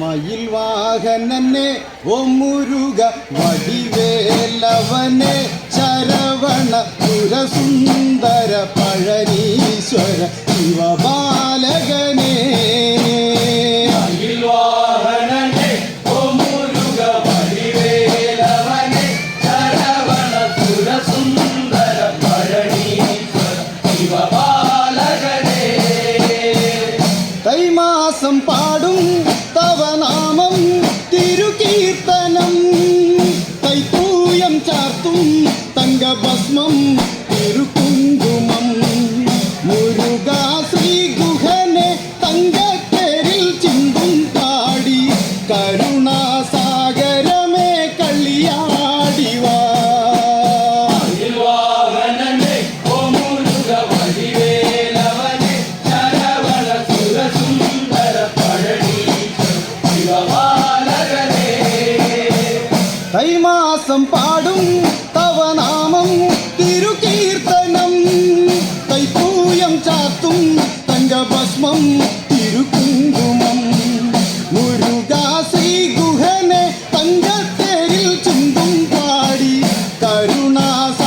மயில் வாகனே ஓ முருக வடிவேலவனே சரவண புர பழனீஸ்வர சிவபா பத்மம் திரு குங்குமம் முருகாசு না